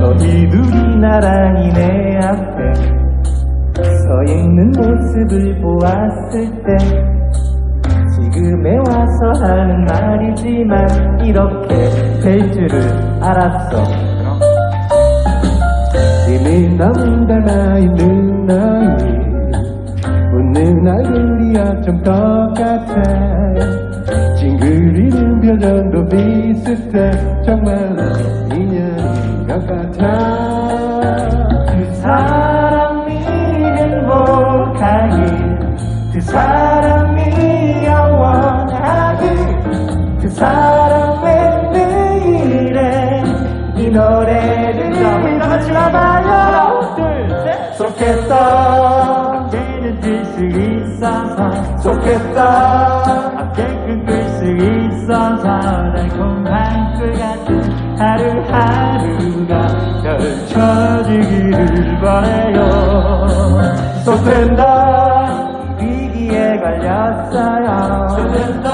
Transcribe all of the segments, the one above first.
너희들이 나란히 내 앞에 서 있는 모습을 보았을 때 하는 말이지만 이렇게 될 줄을 알았어. 이미 닮아 있는 너희 웃는 얼굴이야 좀 똑같아. 찡그리는 표정도 비슷해. 정말로 인연인 것 같아 좋겠다. 함께는 뛸수 있어서 좋겠다. 함께 꿈꿀 수 있어서 달콤한 꿀 같은 하루하루가 펼쳐지기를 바래요. 좋된다. 위기에 걸렸어요. 좋된다.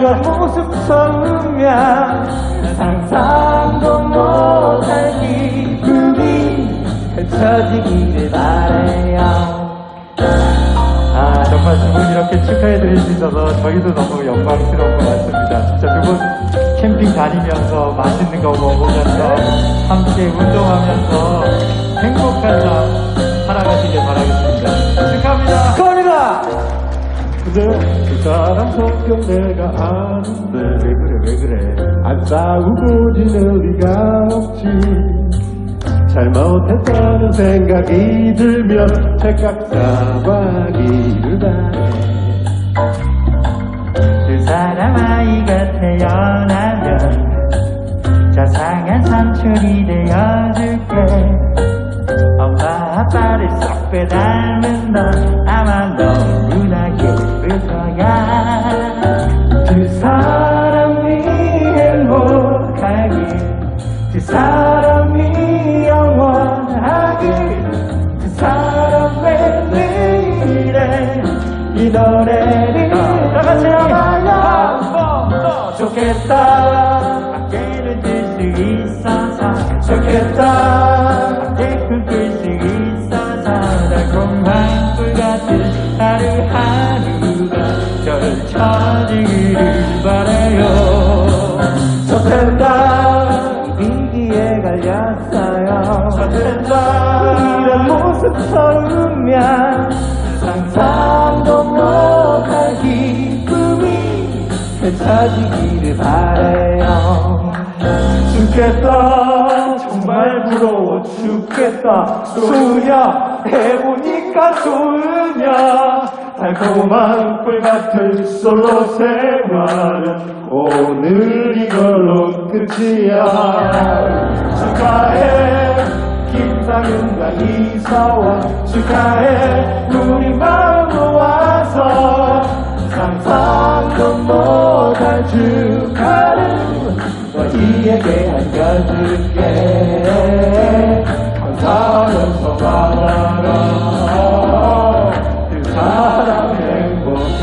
이런 모습 처음이야 상상도 못할 기쁨이 펼쳐지기를 바래요. 아 정말 두 분 이렇게 축하해 드릴 수 있어서 저희도 너무 영광스러운 것 같습니다. 진짜 두 분 캠핑 다니면서 맛있는 거 먹으면서 함께 운동하면서 행복한 삶 살아가시길 바라겠습니다. 축하합니다. 축하합니다. 근데 그 사람 성격 내가 아는데 왜 그래 왜 그래? 안 싸우고 지낼 리가 없지 잘못했다는 생각이 들면 착각 사과기를 바래. 두 사람 아이가 태어나면 자상한 삼촌이 되어줄게. 엄마 아빠를 쏙 빼닮은 넌 아마 너무나 예쁠 거야. 두 사람이 행복하길 두 사람이 영원하길 두 사람의 내일에 이 노래를 다같이 한번 좋겠다. 함께는 뜰수 있어서 좋겠다. 함께 꿈꿀 수 있어서 달콤한 꿀 같은 하루하루가 펼쳐지기를 바래요. 좋겠다 좋겠다 이런 모습 처음이야 상상도 못할 기쁨이 펼쳐지기를 바래요. 죽겠다. 정말 부러워 죽겠다. 좋으냐 해보니까 좋으냐 달콤한 꿀 같은 솔로 생활은 오늘 이걸로 끝이야. 축하해 김상윤과 이사와 축하해. 우리 마음 모아서 상상도 못할 축하를 너희에게 안겨줄게. 감사하면서 말하라. 두 사람 행복하기